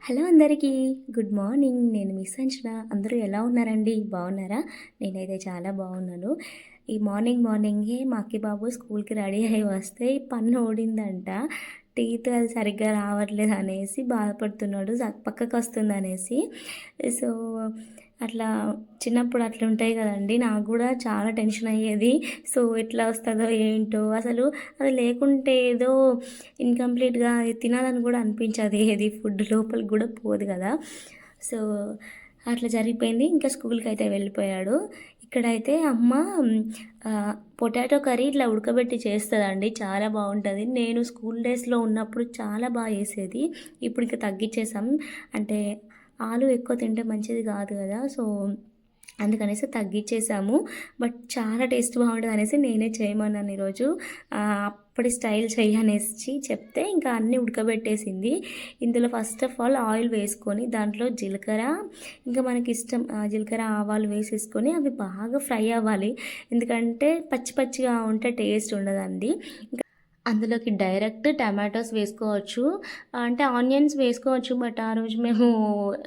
Hello అందరికీ. Good morning. నేను miss అంచిన అందరూ ఎలా ఉన్నారండి? బాగున్నారా? నేనైతే చాలా బాగున్నాను. ఈ మార్నింగ్ మార్నింగే మా అక్కి బాబు స్కూల్కి రెడీ అయ్యి వస్తే పన్ను ఓడిందంట టీత్ అది సరిగ్గా రావట్లేదు అనేసి బాధపడుతున్నాడు. స- పక్కకు వస్తుంది అనేసి సో అట్లా చిన్నప్పుడు అట్లా ఉంటాయి కదండి. నాకు కూడా చాలా టెన్షన్ అయ్యేది. సో ఎట్లా వస్తుందో ఏంటో అసలు అది లేకుంటే ఏదో ఇన్కంప్లీట్గా తినాలని కూడా అనిపించదు. ఏది ఫుడ్ లోపలికి కూడా పోదు కదా. సో అట్లా జరిగిపోయింది. ఇంకా స్కూల్కి అయితే వెళ్ళిపోయాడు. ఇక్కడైతే అమ్మ పొటాటో కర్రీ ఇట్లా ఉడకబెట్టి చేస్తుందండి. చాలా బాగుంటుంది. నేను స్కూల్ డేస్లో ఉన్నప్పుడు చాలా బాగా చేసేది. ఇప్పుడు ఇంకా తగ్గించేసాం అంటే ఆలు ఎక్కువ తింటే మంచిది కాదు కదా. సో అందుకనేసి తగ్గించేసాము బట్ చాలా టేస్ట్ బాగుంటుంది అనేసి నేనే చేయమన్నాను ఈరోజు. అప్పటి స్టైల్ చెయ్యి చెప్తే ఇంకా అన్నీ ఉడకబెట్టేసింది. ఇందులో ఫస్ట్ ఆఫ్ ఆల్ ఆయిల్ వేసుకొని దాంట్లో జీలకర్ర ఇంకా మనకి ఇష్టం జీలకర్ర ఆవాలు వేసేసుకొని అవి బాగా ఫ్రై అవ్వాలి. ఎందుకంటే పచ్చి పచ్చిగా ఉంటే టేస్ట్ ఉండదండి. ఇంకా అందులోకి డైరెక్ట్ టమాటోస్ వేసుకోవచ్చు. అంటే ఆనియన్స్ వేసుకోవచ్చు బట్ ఆ రోజు మేము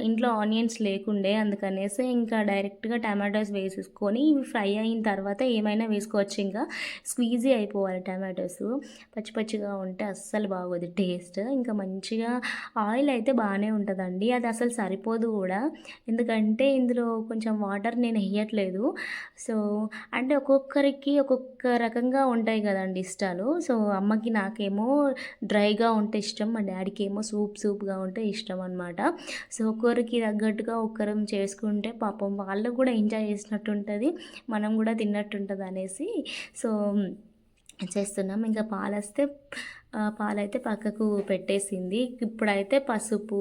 ఇంట్లో ఆనియన్స్ లేకుండే అందుకనేసి ఇంకా డైరెక్ట్గా టమాటోస్ వేసేసుకొని ఇవి ఫ్రై అయిన తర్వాత ఏమైనా వేసుకోవచ్చు. ఇంకా స్క్వీజీ అయిపోవాలి టమాటోస్. పచ్చి పచ్చిగా ఉంటే అస్సలు బాగోదు టేస్ట్. ఇంకా మంచిగా ఆయిల్ అయితే బాగానే ఉంటుందండి. అది అసలు సరిపోదు కూడా. ఎందుకంటే ఇందులో కొంచెం వాటర్ నేను వేయట్లేదు. సో అంటే ఒక్కొక్కరికి ఒక్కొక్క రకంగా ఉంటాయి కదండి ఇష్టాలు. సో అమ్మకి నాకేమో డ్రైగా ఉంటే ఇష్టం మా డాడీకి ఏమో సూప్ సూప్గా ఉంటే ఇష్టం అనమాట సో ఒకరికి తగ్గట్టుగా ఒక్కరం చేసుకుంటే పాపం వాళ్ళు కూడా ఎంజాయ్ చేసినట్టు ఉంటుంది మనం కూడా తిన్నట్టు ఉంటుంది అనేసి సో చేస్తున్నాం. ఇంకా పాలు వస్తే పాలైతే పక్కకు పెట్టేసింది. ఇప్పుడైతే పసుపు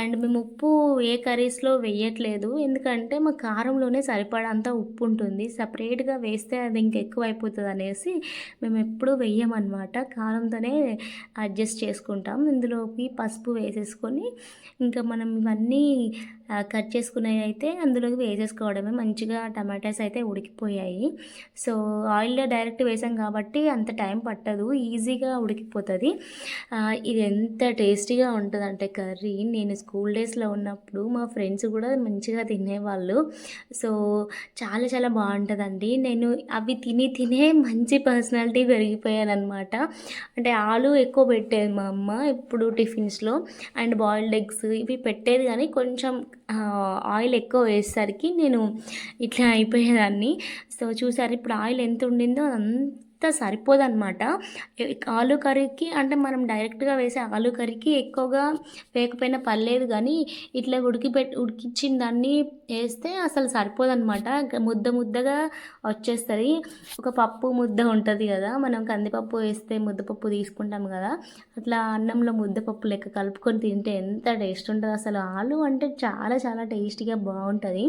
అండ్ మేము ఉప్పు ఏ కర్రీస్లో వేయట్లేదు. ఎందుకంటే మా కారంలోనే సరిపడంత ఉప్పు ఉంటుంది. సపరేట్గా వేస్తే అది ఇంకెక్కువ అయిపోతుంది అనేసి మేము ఎప్పుడూ వేయమన్నమాట. కారంతోనే అడ్జస్ట్ చేసుకుంటాం. ఇందులోకి పసుపు వేసేసుకొని ఇంకా మనం ఇవన్నీ కట్ చేసుకునేవి అయితే అందులోకి వేసేసుకోవడమే. మంచిగా టమాటాస్ అయితే ఉడికిపోయాయి. సో ఆయిల్లో డైరెక్ట్ వేసాం కాబట్టి అంత టైం పట్టదు. ఈజీగా ఉడికి ఆ, ఇది ఎంత టేస్టీగా ఉంటుందంటే కర్రీ. నేను స్కూల్ డేస్లో ఉన్నప్పుడు మా ఫ్రెండ్స్ కూడా మంచిగా తినేవాళ్ళు. సో చాలా చాలా బాగుంటుందండి. నేను అవి తిని తినే మంచి పర్సనాలిటీ పెరిగిపోయాను అనమాట అంటే ఆలు ఎక్కువ పెట్టేది మా అమ్మ ఇప్పుడు టిఫిన్స్లో అండ్ బాయిల్డ్ ఎగ్స్ ఇవి పెట్టేది కానీ కొంచెం ఆయిల్ ఎక్కువ వేసేసరికి నేను ఇట్లా అయిపోయేదాన్ని. సో చూసారు ఇప్పుడు ఆయిల్ ఎంత ఉండిందో అంత సరిపోదన్నమాట. ఆలు కర్రీకి అంటే మనం డైరెక్ట్గా వేసే ఆలు కర్రీకి ఎక్కువగా వేయకపోయినా పర్లేదు కానీ ఇట్లా ఉడికిపెట్టి ఉడికిచ్చిన దాన్ని వేస్తే అసలు సరిపోదన్నమాట. ముద్ద ముద్దగా వచ్చేస్తుంది. ఒక పప్పు ముద్ద ఉంటుంది కదా మనం కందిపప్పు వేస్తే ముద్దపప్పు తీసుకుంటాం కదా అట్లా అన్నంలో ముద్దపప్పు లెక్క కలుపుకొని తింటే ఎంత టేస్ట్ ఉంటుంది. అసలు ఆలు అంటే చాలా చాలా టేస్టీగా బాగుంటుంది.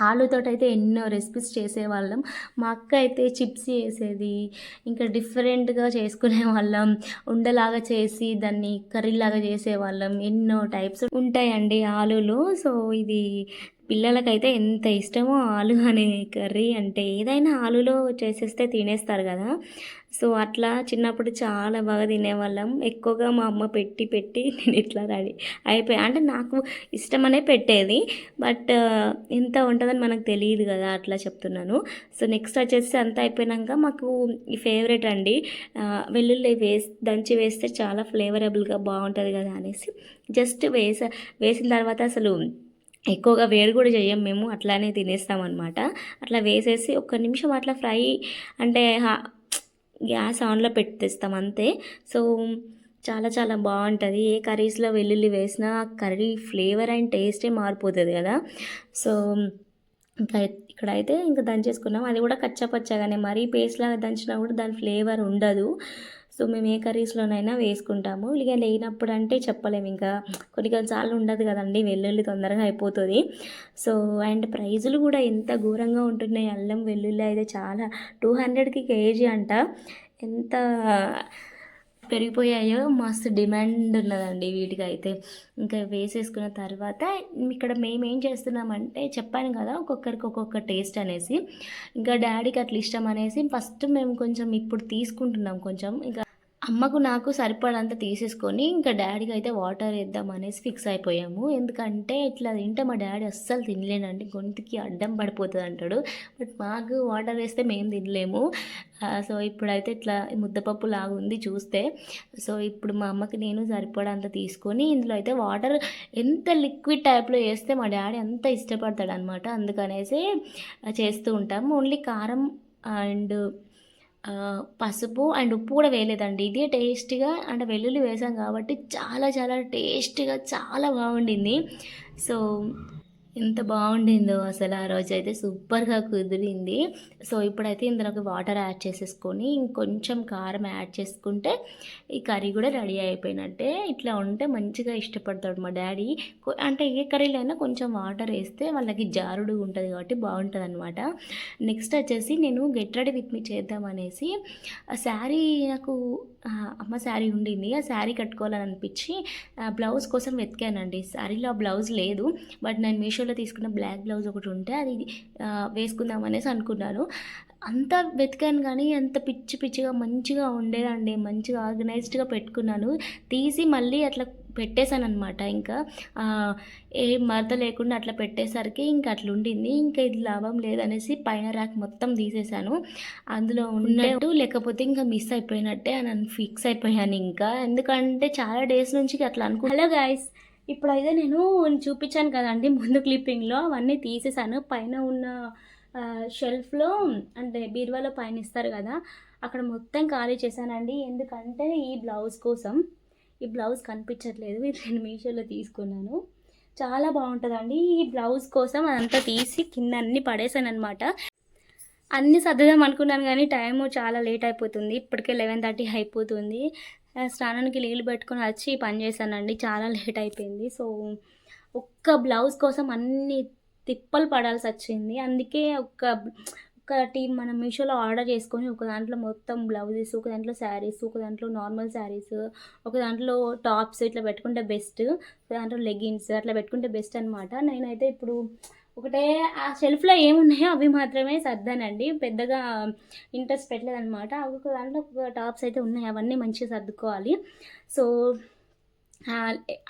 ఆలుతో అయితే ఎన్నో రెసిపీస్ చేసేవాళ్ళం. మా అక్క అయితే చిప్స్ చేసేది ఇంకా డిఫరెంట్గా చేసుకునే వాళ్ళం. ఉండలాగా చేసి దాన్ని కర్రీలాగా చేసేవాళ్ళం. ఎన్నో టైప్స్ ఉంటాయండి ఆలులో. సో ఇది పిల్లలకైతే ఎంత ఇష్టమో ఆలు అనే కర్రీ అంటే ఏదైనా ఆలులో చేసేస్తే తినేస్తారు కదా. సో అట్లా చిన్నప్పుడు చాలా బాగా తినేవాళ్ళం. ఎక్కువగా మా అమ్మ పెట్టి పెట్టి నేను ఇట్లా రెడీ అయిపోయి. అంటే నాకు ఇష్టమనే పెట్టేది. బట్ ఎంత ఉంటుందని మనకు తెలియదు కదా అట్లా చెప్తున్నాను. సో నెక్స్ట్ వచ్చేసి అంతా అయిపోయినాక మాకు ఈ ఫేవరెట్ అండి. వెల్లుల్లి వేసి దంచి వేస్తే చాలా ఫ్లేవరబుల్గా బాగుంటుంది కదా అనేసి జస్ట్ వేస వేసిన తర్వాత అసలు ఎక్కువగా వేడి కూడా చేయం మేము అట్లానే తినేస్తాం అనమాట అట్లా వేసేసి ఒక్క నిమిషం అట్లా ఫ్రై అంటే గ్యాస్ ఆన్లో పెట్టేస్తాం అంతే. సో చాలా చాలా బాగుంటుంది. ఏ కర్రీస్లో వెల్లుల్లి వేసినా కర్రీ ఫ్లేవర్ అండ్ టేస్టే మారిపోతుంది కదా. సో ఇంకా ఇక్కడైతే ఇంకా దంచేసుకున్నాం. అది కూడా కచ్చపచ్చగానే మరీ పేస్ట్ లాగా దంచినా కూడా దాని ఫ్లేవర్ ఉండదు. సో మేము ఏ కర్రీస్లోనైనా వేసుకుంటాము. ఇక లేనప్పుడు అంటే చెప్పలేము. ఇంకా కొన్ని కొన్నిసార్లు ఉండదు కదండి వెల్లుల్లి తొందరగా అయిపోతుంది. సో అండ్ ప్రైజులు కూడా ఎంత ఘోరంగా ఉంటున్నాయి. అల్లం వెల్లుల్లి అయితే చాలా టూ హండ్రెడ్కి కేజీ అంట. ఎంత పెరిగిపోయాయో మస్తు డిమాండ్ ఉన్నదండి వీటికి అయితే ఇంకా వేసేసుకున్న తర్వాత ఇక్కడ మేము ఏం చేస్తున్నామంటే చెప్పాను కదా ఒక్కొక్కరికి ఒక్కొక్క టేస్ట్ అనేసి. ఇంకా డాడీకి అట్లా ఇష్టం అనేసి ఫస్ట్ మేము కొంచెం ఇప్పుడు తీసుకుంటున్నాం కొంచెం. ఇంకా అమ్మకు నాకు సరిపడంత తీసేసుకొని ఇంకా డాడీకి అయితే వాటర్ వేద్దాం అనేసి ఫిక్స్ అయిపోయాము. ఎందుకంటే ఇట్లా తింటే మా డాడీ అస్సలు తినలేనండి. గొంతుకి అడ్డం పడిపోతుంది అంటాడు. బట్ మాకు వాటర్ వేస్తే మేము తినలేము. సో ఇప్పుడైతే ఇట్లా ముద్దపప్పు లాగా ఉంది చూస్తే. సో ఇప్పుడు మా అమ్మకి నేను సరిపడంత తీసుకొని ఇందులో అయితే వాటర్ ఎంత లిక్విడ్ టైప్లో వేస్తే మా డాడీ అంత ఇష్టపడతాడు అనమాట అందుకనేసి చేస్తూ ఉంటాం ఓన్లీ కారం అండ్ పసుపు అండ్ ఉప్పు కూడా వేయలేదండి. ఇదే టేస్ట్గా అండ్ వెల్లుల్లి వేసాం కాబట్టి చాలా చాలా టేస్ట్గా చాలా బాగుండింది. సో ఎంత బాగుండిందో అసలు ఆ రోజు అయితే సూపర్గా కుదిరింది. సో ఇప్పుడైతే ఇందులోకి వాటర్ యాడ్ చేసేసుకొని ఇంకొంచెం కారం యాడ్ చేసుకుంటే ఈ కర్రీ కూడా రెడీ అయిపోయినట్టే. ఇట్లా ఉంటే మంచిగా ఇష్టపడతాడు మా డాడీ. అంటే ఏ కర్రీలో అయినా కొంచెం వాటర్ వేస్తే వాళ్ళకి జారుడు ఉంటుంది కాబట్టి బాగుంటుంది అనమాట నెక్స్ట్ వచ్చేసి నేను గెట్ రెడీ విత్ మీ చేద్దామనేసి ఆ శారీ నాకు అమ్మ శారీ ఉండింది. ఆ శారీ కట్టుకోవాలని అనిపించి ఆ బ్లౌజ్ కోసం వెతికానండి. శారీలో ఆ బ్లౌజ్ లేదు. బట్ నేను మీషో మీషోలో తీసుకున్న బ్లాక్ బ్లౌజ్ ఒకటి ఉంటే అది వేసుకుందాం అనేసి అనుకున్నాను అంత వెతికాను కానీ అంత పిచ్చి పిచ్చిగా మంచిగా ఉండేదండి. మంచిగా ఆర్గనైజ్డ్గా పెట్టుకున్నాను. తీసి మళ్ళీ అట్లా పెట్టేశాను అనమాట ఇంకా ఏ మరత లేకుండా అట్లా పెట్టేసరికి ఇంకా అట్లా ఉండింది. ఇంకా ఇది లాభం లేదనేసి పైన ర్యాక్ మొత్తం తీసేశాను. అందులో ఉన్నట్టు లేకపోతే ఇంకా మిస్ అయిపోయినట్టే అని ఫిక్స్ అయిపోయాను ఇంకా. ఎందుకంటే చాలా డేస్ నుంచి అట్లా అనుకో హలో గాయస్! ఇప్పుడైతే నేను చూపించాను కదండి ముందు క్లిప్పింగ్లో అవన్నీ తీసేసాను. పైన ఉన్న షెల్ఫ్లో అంటే బీరువాలో పైన ఇస్తారు కదా అక్కడ మొత్తం ఖాళీ చేశానండి. ఎందుకంటే ఈ బ్లౌజ్ కోసం ఈ బ్లౌజ్ కనిపించట్లేదు. ఇది నేను మీషోలో తీసుకున్నాను. చాలా బాగుంటుందండి. ఈ బ్లౌజ్ కోసం అదంతా తీసి కింద అన్ని పడేసాను అనమాట అన్నీ సర్దుదాం అనుకున్నాను కానీ టైం చాలా లేట్ అయిపోతుంది. ఇప్పటికే లెవెన్ థర్టీ అయిపోతుంది. స్నానానికి నీళ్ళు పెట్టుకొని వచ్చి పని చేశానండి. చాలా లేట్ అయిపోయింది. సో ఒక్క బ్లౌజ్ కోసం అన్ని తిప్పలు పడాల్సి వచ్చింది. అందుకే ఒక్క ఒకటి మనం మీషోలో ఆర్డర్ చేసుకొని ఒక దాంట్లో మొత్తం బ్లౌజెస్ ఒక దాంట్లో శారీస్ ఒక దాంట్లో నార్మల్ శారీస్ ఒక దాంట్లో టాప్స్ ఇట్లా పెట్టుకుంటే బెస్ట్ ఒక దాంట్లో లెగిన్స్ అట్లా పెట్టుకుంటే బెస్ట్ అనమాట నేనైతే ఇప్పుడు ఒకటే ఆ షెల్ఫ్లో ఏమున్నాయో అవి మాత్రమే సర్దానండి. పెద్దగా ఇంట్రెస్ట్ పెట్టలేదనమాట ఒక దాంట్లో ఒక టాప్స్ అయితే ఉన్నాయి. అవన్నీ మంచిగా సర్దుకోవాలి. సో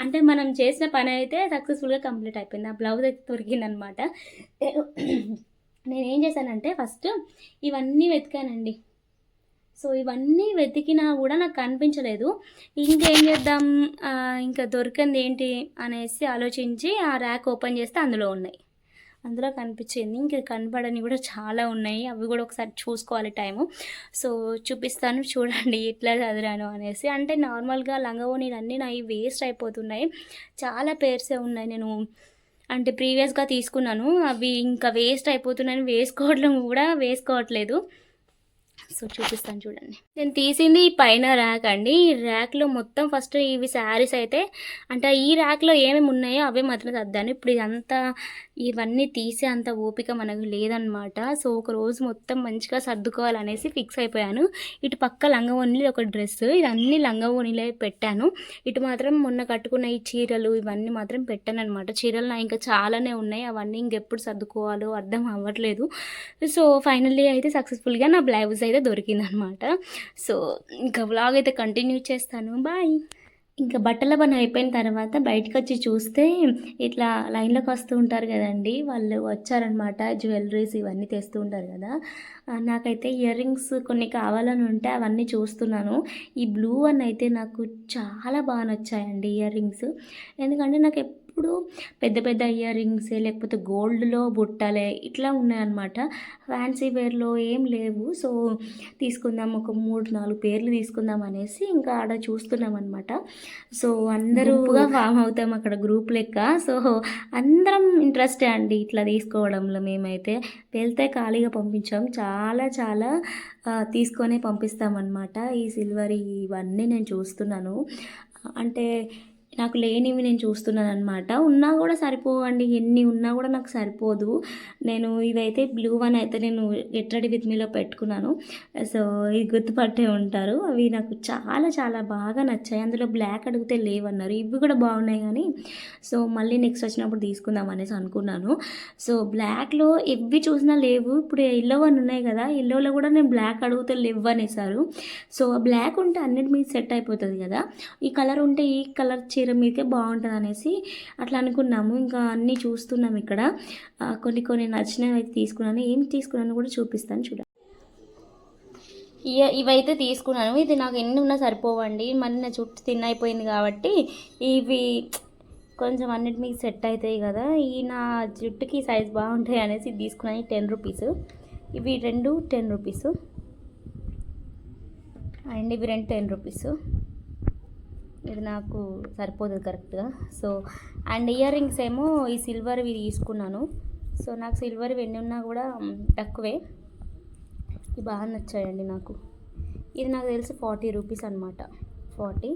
అంటే మనం చేసిన పని అయితే సక్సెస్ఫుల్గా కంప్లీట్ అయిపోయింది. ఆ బ్లౌజ్ అయితే దొరికిందనమాట నేను ఏం చేశానంటే ఫస్ట్ ఇవన్నీ వెతికానండి. సో ఇవన్నీ వెతికినా కూడా నాకు కనిపించలేదు. ఇంకేం చేద్దాం? ఇంకా దొరికింది ఏంటి అనేసి ఆలోచించి ఆ ర్యాక్ ఓపెన్ చేస్తే అందులో ఉన్నాయి. అందులో కనిపించింది ఇంకా కనపడని కూడా చాలా ఉన్నాయి. అవి కూడా ఒకసారి చూసుకోవాలి టైము. సో చూపిస్తాను. చూడండి ఎట్లా చదివాను అనేసి. అంటే నార్మల్గా లంగవోనీలు అన్నీ నావి వేస్ట్ అయిపోతున్నాయి. చాలా పేర్సే ఉన్నాయి. నేను అంటే ప్రీవియస్గా తీసుకున్నాను. అవి ఇంకా వేస్ట్ అయిపోతున్నాయని వేసుకోవడం కూడా వేసుకోవట్లేదు. సో చూపిస్తాను చూడండి. నేను తీసింది ఈ పైన ర్యాక్ అండి. ఈ ర్యాక్లో మొత్తం ఫస్ట్ ఇవి శారీస్ అయితే అంటే ఈ ర్యాక్లో ఏమేమి ఉన్నాయో అవే మాత్రం సర్దాను. ఇప్పుడు ఇదంతా ఇవన్నీ తీసే అంత ఓపిక మనకు లేదనమాట సో ఒక రోజు మొత్తం మంచిగా సర్దుకోవాలనేసి ఫిక్స్ అయిపోయాను. ఇటు పక్క లంగవోణిలో ఒక డ్రెస్ ఇవన్నీ లంగవోణిలో పెట్టాను. ఇటు మాత్రం మొన్న కట్టుకున్న ఈ చీరలు ఇవన్నీ మాత్రం పెట్టాను అనమాట చీరలు నా ఇంకా చాలానే ఉన్నాయి. అవన్నీ ఇంకెప్పుడు సర్దుకోవాలో అర్థం అవ్వట్లేదు. సో ఫైనల్లీ అయితే సక్సెస్ఫుల్గా నా బ్లౌజ్ అయితే దొరికిందనమాట. సో ఇంకా వ్లాగ్ అయితే కంటిన్యూ చేస్తాను. బాయ్ ఇంకా బట్టల పని అయిపోయిన తర్వాత బయటకు వచ్చి చూస్తే ఇట్లా లైన్లోకి వస్తూ ఉంటారు కదండి. వాళ్ళు వచ్చారనమాట జ్యువెలరీస్ ఇవన్నీ తెస్తూ ఉంటారు కదా. నాకైతే ఇయర్ రింగ్స్ కొన్ని కావాలని ఉంటే అవన్నీ చూస్తున్నాను. ఈ బ్లూ వన్ అయితే నాకు చాలా బాగా నచ్చాయండి ఇయర్ రింగ్స్ ఎందుకంటే నాకు ఎప్పుడు పెద్ద పెద్ద ఇయర్ రింగ్స్ లేకపోతే గోల్డ్లో బుట్టలే ఇట్లా ఉన్నాయన్నమాట. ఫ్యాన్సీ వేర్లో ఏం లేవు. సో తీసుకుందాం ఒక మూడు నాలుగు పేర్లు తీసుకుందాం అనేసి ఇంకా ఆడ చూస్తున్నాం అనమాట సో అందరూ ఫామ్ అవుతాం అక్కడ గ్రూప్ లెక్క. సో అందరం ఇంట్రెస్టే అండి ఇట్లా తీసుకోవడంలో మేమైతే. వెళ్తే ఖాళీగా పంపించాం. చాలా చాలా తీసుకొనే పంపిస్తామన్నమాట. ఈ సిల్వర్ ఇవన్నీ నేను చూస్తున్నాను. అంటే నాకు లేనివి నేను చూస్తున్నాను అనమాట ఉన్నా కూడా సరిపోవండి. ఎన్ని ఉన్నా కూడా నాకు సరిపోదు. నేను ఇవైతే బ్లూ వన్ అయితే నేను గెట్ రెడీ విత్ మీలో పెట్టుకున్నాను. సో ఇది గుర్తుపట్టే ఉంటారు. అవి నాకు చాలా చాలా బాగా నచ్చాయి. అందులో బ్లాక్ అడిగితే లేవన్నారు. ఇవి కూడా బాగున్నాయి కానీ సో మళ్ళీ నెక్స్ట్ వచ్చినప్పుడు తీసుకుందాం అనేసి అనుకున్నాను. సో బ్లాక్లో ఎవ్వి చూసినా లేవు. ఇప్పుడు ఎల్లో వన్ ఉన్నాయి కదా. ఎల్లోలో కూడా నేను బ్లాక్ అడిగితే లేవు అనేసారు. సో బ్లాక్ ఉంటే అన్నిటి మీద సెట్ అయిపోతుంది కదా. ఈ కలర్ ఉంటే ఈ కలర్ చీర మీదకే బాగుంటుంది అనేసి అట్లా అనుకున్నాము. ఇంకా అన్నీ చూస్తున్నాం ఇక్కడ. కొన్ని కొన్ని నచ్చినవి అయితే తీసుకున్నాను. ఏం తీసుకున్నాను కూడా చూపిస్తాను చూడండి ఇయ- ఇవైతే తీసుకున్నాను. ఇది నాకు ఎన్ని ఉన్నా సరిపోవండి. మరి నా చుట్టూ తిన్న అయిపోయింది కాబట్టి ఇవి కొంచెం అన్నిటి మీకు సెట్ అవుతాయి కదా. ఈ నా జుట్టుకి సైజ్ బాగుంటాయి అనేసి ఇది తీసుకున్నాను. టెన్ రూపీస్ ఇవి రెండు టెన్ రూపీస్ అండ్ ఇవి రెండు టెన్ రూపీస్ ఇది నాకు సరిపోతుంది కరెక్ట్గా. సో అండ్ ఇయర్ రింగ్స్ ఏమో ఈ సిల్వర్వి తీసుకున్నాను. సో నాకు సిల్వర్ ఎన్ని ఉన్నా కూడా తక్కువే. ఇవి బాగా నచ్చాయండి నాకు. ఇది నాకు తెలిసి ఫార్టీ రూపీస్ అనమాట ఫార్టీ.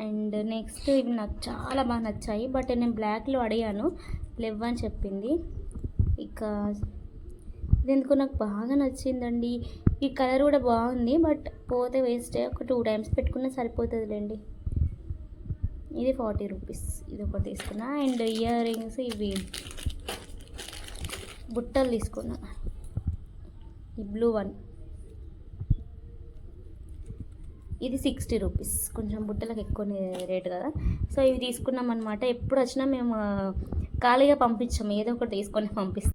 అండ్ నెక్స్ట్ ఇవి నాకు చాలా బాగా నచ్చాయి. బట్ నేను బ్లాక్లో అడిగాను. లెవ్ అని చెప్పింది. ఇక ఇది ఎందుకో నాకు బాగా నచ్చిందండి. ఈ కలర్ కూడా బాగుంది. బట్ పోతే వేస్ట్. ఒక టూ టైమ్స్ పెట్టుకున్నా సరిపోతుందిలేండి. ఇది ఫార్టీ రూపీస్. ఇది ఒకటి తీసుకున్నా. అండ్ ఇయర్ రింగ్స్ ఇవి బుట్టలు తీసుకున్నా. ఈ బ్లూ వన్. ఇది సిక్స్టీ రూపీస్. కొంచెం బుట్టలకు ఎక్కువ రేట్ కదా. సో ఇవి తీసుకున్నాం అనమాట ఎప్పుడు వచ్చినా మేము ఖాళీగా పంపించాము. ఏదో ఒకటి తీసుకొని పంపిస్తాం.